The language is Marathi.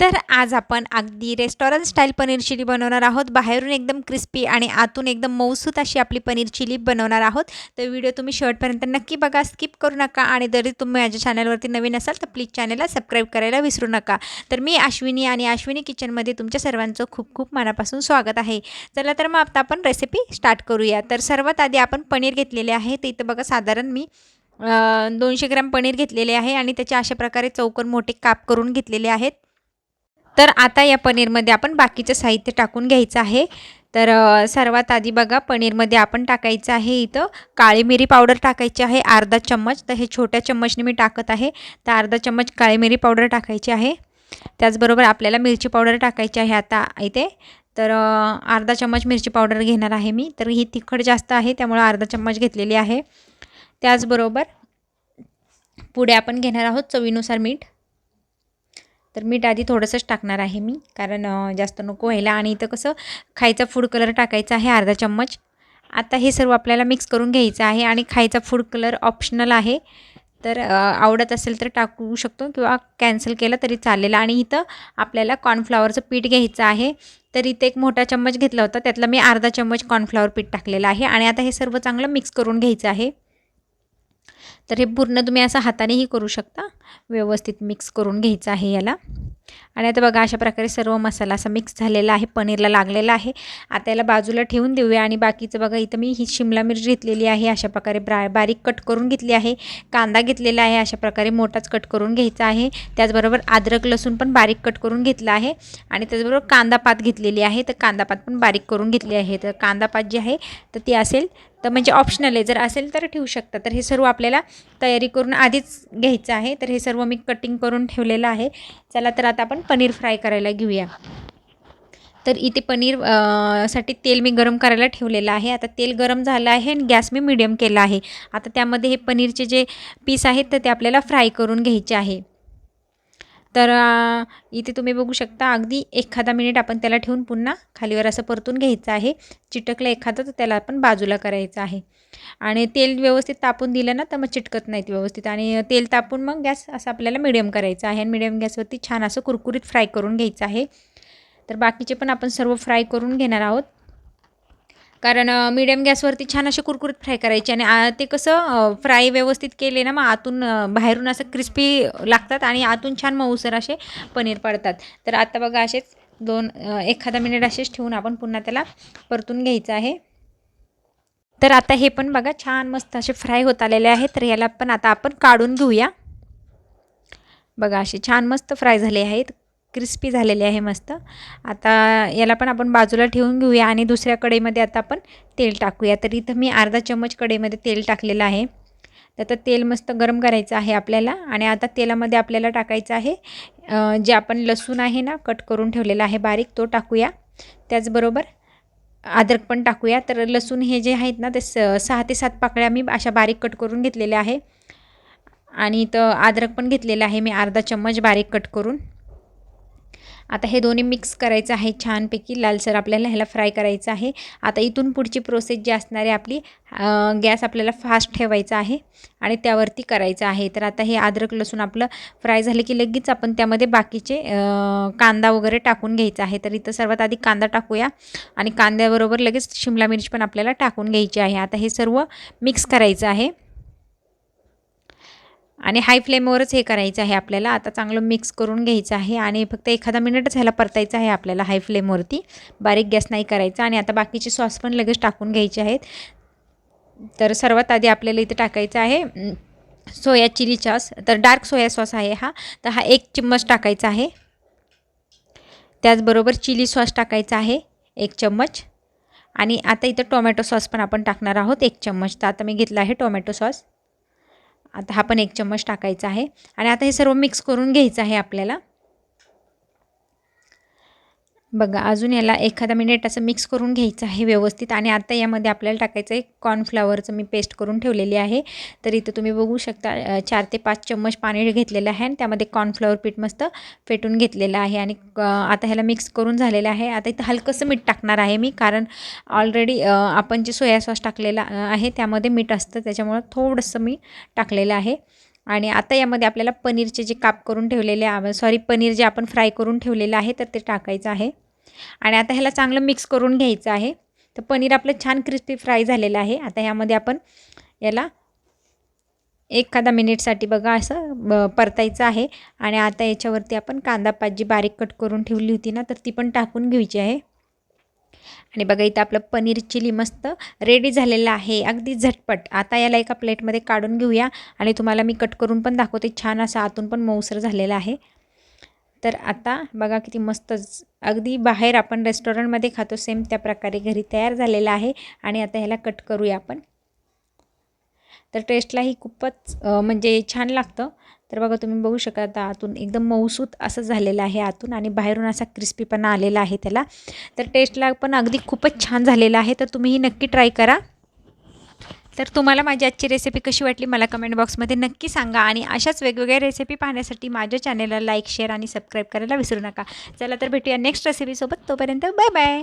तर आज आपण अगदी रेस्टॉरंट स्टाईल पनीर चिली बनवणार आहोत. बाहेरून एकदम क्रिस्पी आणि आतून एकदम मऊसूत अशी आपली पनीर चिली बनवणार आहोत. तर व्हिडिओ तुम्ही शेवटपर्यंत नक्की बघा स्किप करू नका आणि जरी तुम्ही माझ्या चॅनलवरती नवीन असाल तर प्लीज चॅनलला सबस्क्राईब करायला विसरू नका. तर मी अश्विनी आणि अश्विनी किचनमध्ये तुमच्या सर्वांचं खूप खूप मनापासून स्वागत आहे. चला तर मग आता आपण रेसिपी स्टार्ट करूया. तर सर्वात आधी आपण पनीर घेतलेले आहे. तर इथं बघा साधारण मी दोनशे ग्रॅम पनीर घेतलेले आहे आणि त्याचे अशा प्रकारे चौकन मोठे काप करून घेतलेले आहेत. तर आता या पनीरमध्ये आपण बाकीचं साहित्य टाकून घ्यायचं आहे. तर सर्वात आधी बघा पनीरमध्ये आपण टाकायचं आहे इथं काळी मिरी पावडर टाकायची आहे अर्धा चम्मच. तर हे छोट्या चम्मचने मी टाकत आहे. तर अर्धा चम्मच काळी मिरी पावडर टाकायची आहे. त्याचबरोबर आपल्याला मिरची पावडर टाकायची आहे आता इथे. तर अर्धा चम्मच मिरची पावडर घेणार आहे मी. तर ही तिखट जास्त आहे त्यामुळे अर्धा चम्मच घेतलेली आहे. त्याचबरोबर पुढे आपण घेणार आहोत चवीनुसार मीठ. तर मीठ आधी थोडंसंच टाकणार आहे मी कारण जास्त नको व्हायला. आणि इथं कसं खायचा फूड कलर टाकायचा आहे अर्धा चम्मच. आता हे सर्व आपल्याला मिक्स करून घ्यायचं आहे आणि खायचा फूड कलर ऑप्शनल आहे. तर आवडत असेल तर टाकू शकतो किंवा कॅन्सल केलं तरी चालेल. आणि इथं आपल्याला कॉर्नफ्लॉवरचं पीठ घ्यायचं आहे. तर इथे एक मोठा चम्मच घेतला होता त्यातला मी अर्धा चम्मच कॉर्नफ्लॉवर पीठ टाकलेलं आहे. आणि आता हे सर्व चांगलं मिक्स करून घ्यायचं आहे. तर हे पूर्ण तुम्ही असं हातानेही करू शकता. व्यवस्थित मिक्स करून घ्यायचं आहे याला. आणि आता बघा अशा प्रकारे सर्व मसाला असा मिक्स झालेला आहे पनीरला लागलेला आहे. आता याला बाजूला ठेवून देऊया आणि बाकीचं बघा इथं मी ही शिमला मिरची घेतलेली आहे. अशा प्रकारे ब्रा बारीक कट करून घेतली आहे. कांदा घेतलेला आहे अशा प्रकारे मोठाच कट करून घ्यायचा आहे. त्याचबरोबर अद्रक लसूण पण बारीक कट करून घेतला आहे. आणि त्याचबरोबर कांदा पात घेतलेली आहे तर कांदा पात पण बारीक करून घेतली आहे. तर कांदा पात जी आहे तर ती असेल तर म्हणजे ऑप्शनल आहे. जर असेल तर ठेवू शकता. तर हे सर्व आपल्याला तयारी करून आधीच घ्यायचं आहे. तर हे सर्व मी कटिंग करून ठेवलेलं आहे. चला तर आता आपण पनीर फ्राय करायला घेऊया. तर इथे पनीरसाठी तेल मी गरम करायला ठेवलेलं आहे. आता तेल गरम झालं आहे आणि गॅस मी मिडियम केला आहे. आता त्यामध्ये हे पनीरचे जे पीस आहेत तर ते आपल्याला फ्राय करून घ्यायचे आहे. तर इथे तुम्ही बघू शकता अगदी एखादा मिनिट आपण त्याला ठेवून पुन्हा खालीवर असं परतून घ्यायचं आहे. चिटकलं एखादं तर त्याला आपण बाजूला करायचं आहे. आणि तेल व्यवस्थित तापून दिलं ना तर मग चिटकत नाहीत व्यवस्थित. आणि तेल तापून मग गॅस असं आपल्याला मिडियम करायचं आहे. आणि मिडियम गॅसवरती छान असं कुरकुरीत फ्राय करून घ्यायचं आहे. तर बाकीचे पण आपण सर्व फ्राय करून घेणार आहोत. कारण मिडियम गॅसवरती छान असे कुरकुरीत फ्राय करायचे आणि ते कसं फ्राय व्यवस्थित केले ना मग आतून बाहेरून असं क्रिस्पी लागतात आणि आतून छान मऊसर असे पनीर पडतात. तर आता बघा असेच दोन एखादा मिनिट असेच ठेवून आपण पुन्हा त्याला परतून घ्यायचं आहे. तर आता हे पण बघा छान मस्त असे फ्राय होत आलेले आहेत. तर याला पण आता आपण काढून घेऊया. बघा असे छान मस्त फ्राय झाले आहेत. क्रिस्पी झालेले आहे मस्त. आता याला पण आपण बाजूला ठेवून घेऊया आणि दुसऱ्या कढईमध्ये आता आपण तेल टाकूया. तर इथं मी अर्धा चम्मच कढईमध्ये तेल टाकलेलं आहे. तर आता तेल मस्त गरम करायचं आहे आपल्याला आणि आता तेलामध्ये आपल्याला टाकायचं आहे जे आपण लसूण आहे ना कट करून ठेवलेला आहे बारीक तो टाकूया. त्याचबरोबर अद्रक पण टाकूया. तर लसूण हे जे आहेत ना ते स सहा ते सात पाकळ्या मी अशा बारीक कट करून घेतलेल्या आहे. आणि इथं अद्रक पण घेतलेलं आहे मी अर्धा चम्मच बारीक कट करून. आता हे दोन्ही मिक्स करायचं आहे छानपैकी. लालसर आपल्याला ह्याला फ्राय करायचं आहे. आता इथून पुढची प्रोसेस जी असणार आहे आपली गॅस आपल्याला फास्ट ठेवायचा आहे आणि त्यावरती करायचं आहे. तर आता हे अद्रक लसूण आपलं फ्राय झालं की लगेच आपण त्यामध्ये बाकीचे कांदा वगैरे टाकून घ्यायचा आहे. तर इथं सर्वात आधी कांदा टाकूया आणि कांद्याबरोबर लगेच शिमला मिरची पण आपल्याला टाकून घ्यायची आहे. आता हे सर्व मिक्स करायचं आहे. आणि हाय फ्लेमवरच हे करायचं आहे आपल्याला. आता चांगलं मिक्स करून घ्यायचं आहे आणि फक्त एखादा मिनिटच ह्याला परतायचं आहे आपल्याला हाय फ्लेमवरती बारीक गॅस नाही करायचा आणि आता बाकीचे सॉस पण लगेच टाकून घ्यायचे आहेत. तर सर्वात आधी आपल्याला इथे टाकायचं आहे सोया चिली सॉस तर डार्क सोया सॉस आहे हा. तर हा एक चम्मच टाकायचा आहे. त्याचबरोबर चिली सॉस टाकायचा आहे एक चम्मच. आणि आता इथं टोमॅटो सॉस पण आपण टाकणार आहोत एक चम्मच. तर आता मी घेतला आहे टोमॅटो सॉस आता हा पण एक चम्मच टाकायचा आहे. आणि आता हे सर्व मिक्स करून घ्यायचं आहे आपल्याला. बघा अजून याला एखादा मिनिट असं मिक्स करून घ्यायचं आहे व्यवस्थित आणि आता यामध्ये आपल्याला टाकायचं आहे कॉर्नफ्लावरचं मी पेस्ट करून ठेवलेली आहे. तर इथं तुम्ही बघू शकता चार ते पाच चम्मच पाणी घेतलेलं आहे आणि त्यामध्ये कॉर्नफ्लावर पीठ मस्त फेटून घेतलेलं आहे आणि आता ह्याला मिक्स करून झालेलं आहे. आता इथं हलकंसं मीठ टाकणार आहे मी कारण ऑलरेडी आपण जे सोया सॉस टाकलेला आहे त्यामध्ये मीठ असतं त्याच्यामुळं थोडंसं मी टाकलेलं आहे. आणि आता यामध्ये आपल्याला पनीरचे जे काप करून ठेवलेले सॉरी पनीर जे आपण फ्राय करून ठेवलेलं आहे तर ते टाकायचं आहे. आणि आता ह्याला चांगलं मिक्स करून घ्यायचं आहे. तर पनीर आपलं छान क्रिस्पी फ्राय झालेलं आहे. आता ह्यामध्ये आपण याला एखादा मिनिटसाठी बघा असं परतायचं आहे. आणि आता याच्यावरती आपण कांदा पाजी बारीक कट करून ठेवली होती ना तर ती पण टाकून घ्यायची आहे. आणि बघा इथं आपलं पनीर चिली मस्त रेडी झालेलं आहे. अगदी झटपट. आता याला एका प्लेटमध्ये काढून घेऊया. आणि तुम्हाला मी कट करून पण दाखवते. छान असं आतून पण मऊसर झालेला आहे. तर आता बघा किती मस्त अगदी बाहेर आपण रेस्टॉरंटमध्ये खातो सेम त्या प्रकारे घरी तयार झालेलं आहे. आणि आता ह्याला कट करूया आपण. तर टेस्टलाही खूपच म्हणजे छान लागतं. तर बघा तुम्ही बघू शकता आता आतून एकदम मऊसूत असं झालेलं आहे आतून आणि बाहेरून असा क्रिस्पीपणा आलेला आहे त्याला. तर टेस्टला पण अगदी खूपच छान झालेलं आहे. तर तुम्हीही नक्की ट्राय करा. तर तुम्हाला माझी आजची रेसिपी कशी वाटली मला कमेंट बॉक्समध्ये नक्की सांगा आणि अशाच वेगवेगळ्या रेसिपी पाहण्यासाठी माझ्या चॅनलला लाईक शेअर आणि सबस्क्राईब करायला विसरू नका. चला तर भेटूया नेक्स्ट रेसिपीसोबत तोपर्यंत बाय बाय